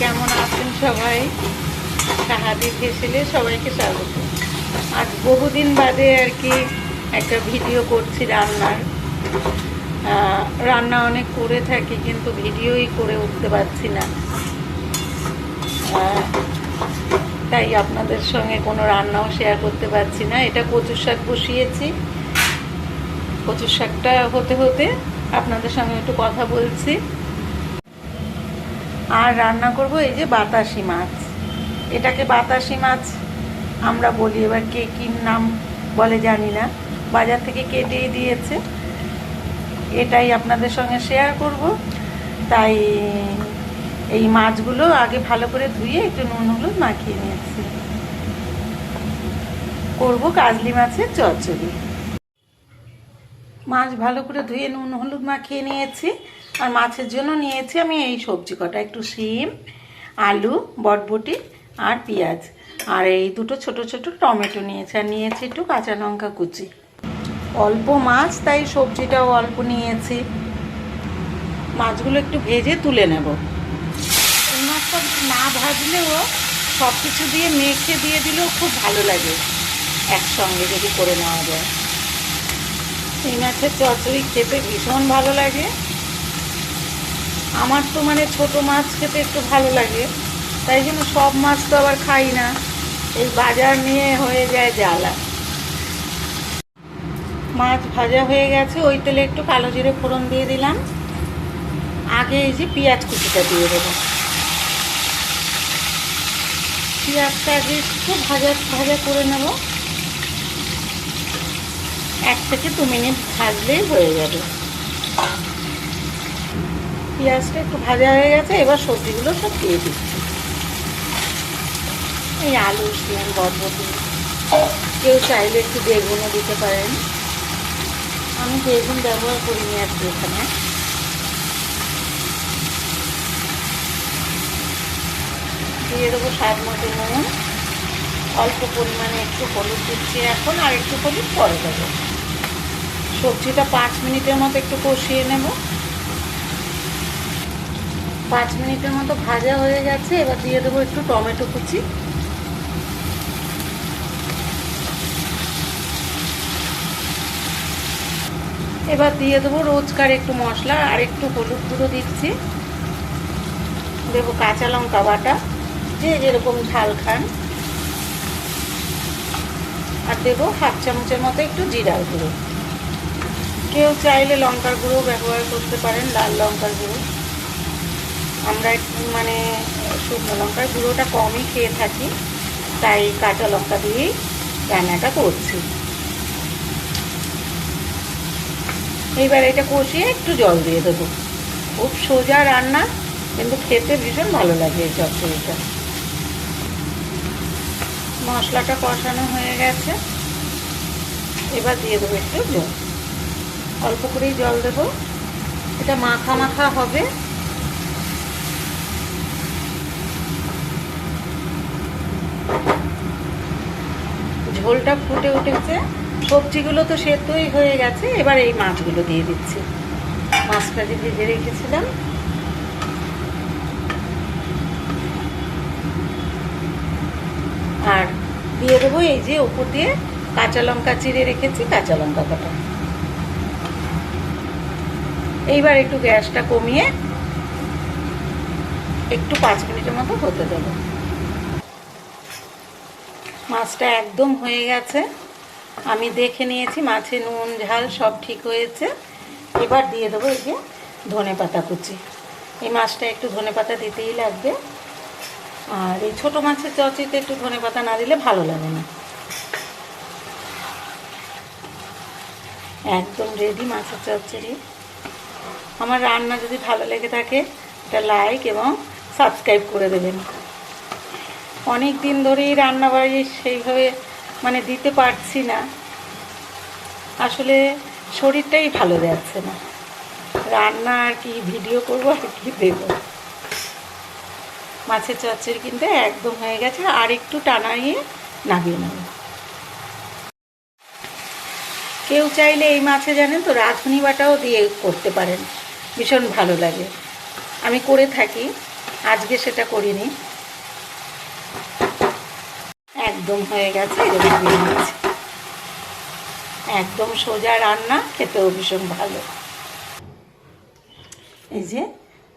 কেমন আছেন সবাই? সাহাদি ফেসেলে সবাইকে স্বাগত। আজ বহুদিন বাদে আর কি একটা ভিডিও করছি রান্নার। রান্না অনেক করে থাকি কিন্তু ভিডিওই করে উঠতে পারছি না। তাই আপনাদের সঙ্গে কোনো রান্নাও শেয়ার করতে পারছি না। এটা কচুর শাক বসিয়েছি। কচুর শাকটা হতে হতে আপনাদের সঙ্গে একটু কথা বলছি। আর রান্না করব এই যে বাতাসি মাছ। এটাকে বাতাসি মাছ আমরা বলি। এবার কে কি নাম বলে জানি না। বাজার থেকে কেটেই দিয়েছে, এটাই আপনাদের সঙ্গে শেয়ার করব। তাই এই মাছগুলো আগে ভালো করে ধুয়ে একটু নুন, হলুদ মাখিয়ে নিয়েছি। করব কাজলি মাছের চচ্চড়ি। মাছ ভালো করে ধুয়ে নুন, হলুদ মাখিয়ে নিয়েছি। আর মাছের জন্য নিয়েছি আমি এই সবজি কটা, একটু শিম, আলু, বটবটি আর পেঁয়াজ। আর এই দুটো ছোট ছোট টমেটো নিয়েছি, আর নিয়েছি একটু কাঁচা লঙ্কা কুচি। অল্প মাছ, তাই সবজিটাও অল্প নিয়েছি। মাছগুলো একটু ভেজে তুলে নেব। মাছটা না ভাজলেও সব কিছু দিয়ে মেখে দিয়ে দিলেও খুব ভালো লাগে। একসঙ্গে যদি করে নেওয়া যায়। এই মাছের খেতে ভীষণ ভালো লাগে। আমার তো মানে ছোট মাছ খেতে একটু ভালো লাগে, তাই জন্য সব মাছ তো আবার খাই না। এই বাজার নিয়ে হয়ে যায় জ্বালা। মাছ ভাজা হয়ে গেছে, ওই তেলে একটু কালো জিরে ফোড়ন দিয়ে দিলাম। আগে এই যে পেঁয়াজ কুচিটা দিয়ে দেবো। পেঁয়াজটা আগে একটু ভাজা ভাজা করে নেব। এক থেকে দু মিনিট ভাজলেই হয়ে যাবে। পেঁয়াজটা একটু ভাজা হয়ে গেছে, এবার সবজিগুলো সব দিয়ে দিচ্ছি। এই আলু শিম বরবটি, কেউ চাইলে একটু বেগুনও দিতে পারেন। আমি বেগুন ব্যবহার করিনি আর কি এখানে। দিয়ে দেবো স্বাদ মতো নুন। অল্প পরিমাণে একটু হলুদ দিচ্ছি এখন, আর একটু হলুদ পরে দেবো। সবজিটা পাঁচ মিনিটের মতো একটু কষিয়ে নেব। পাঁচ মিনিটের মতো ভাজা হয়ে গেছে, এবার দিয়ে দেবো একটু টমেটো কুচি। এবার দিয়ে দেবো রোজকার একটু মশলা আর একটু হলুদ গুঁড়ো দিচ্ছি। দেবো কাঁচা লঙ্কা বাটা, যে যেরকম ঝাল খান। আর দেবো হাফ চামচের মতো একটু জিরার গুঁড়ো। কেউ চাইলে লঙ্কার গুঁড়ো ব্যবহার করতে পারেন, লাল লঙ্কার গুঁড়ো। আমরা একটু মানে শুকনো লঙ্কার গুঁড়োটা কমই খেয়ে থাকি, তাই কাঁচা লঙ্কা দিয়েই রান্নাটা করছি। এইবার এটা কষিয়ে একটু জল দিয়ে দেবো। খুব সোজা রান্না, কিন্তু খেতে ভীষণ ভালো লাগে এই চচ্চড়িটা। মশলাটা কষানো হয়ে গেছে। এবার দিয়ে দেবো একটু জল। অল্প করেই জল দেবো। এটা মাখা মাখা হবে। ঝোলটা ফুটে উঠেছে। সবজিগুলো তো সেদ্ধই হয়ে গেছে। এবার এই মাছগুলো দিয়ে দিচ্ছি। মাছটা যে ভেজে রেখেছিলাম। আর দিয়ে দেবো এই যে উপর দিয়ে কাঁচা লঙ্কা চিড়ে রেখেছি, কাঁচা লঙ্কা কাটা এইবার একটু গ্যাসটা কমিয়ে একটু পাঁচ মিনিটের মতো হতে দেবো। মাছটা একদম হয়ে গেছে। আমি দেখে নিয়েছি মাছে নুন, ঝাল সব ঠিক হয়েছে। এবার দিয়ে দেবো এই যে ধনে পাতা কুচি। এই মাছটা একটু ধনে পাতা দিতেই লাগবে। আর এই ছোটো মাছের চচিতে একটু ধনে পাতা না দিলে ভালো লাগে না। একদম রেডি মাছের চচ্চড়ি। আমার রান্না যদি ভালো লেগে থাকে এটা লাইক এবং সাবস্ক্রাইব করে দেবেন। অনেক দিন ধরেই রান্না বাড়ি সেইভাবে মানে দিতে পারছি না। আসলে শরীরটাই ভালো যাচ্ছে না। রান্না আর কি ভিডিও করব, আর কি দেবো। মাছের চচ্চড়ি কিন্তু একদম হয়ে গেছে, আর একটু টানাইয়ে নামিয়ে নেব। কেউ চাইলে এই মাছে জানেন তো, রাঁধুনি বাটাও দিয়ে করতে পারেন। ভীষণ ভালো লাগে। আমি করে থাকি, আজকে সেটা করিনি। একদম হয়ে গেছে একদম সোজা রান্না, খেতেও ভীষণ ভালো। এই যে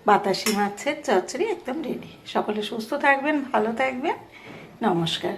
বাতাসি মাছের চচ্চড়ি একদম রেডি সকলে সুস্থ থাকবেন, ভালো থাকবেন। নমস্কার।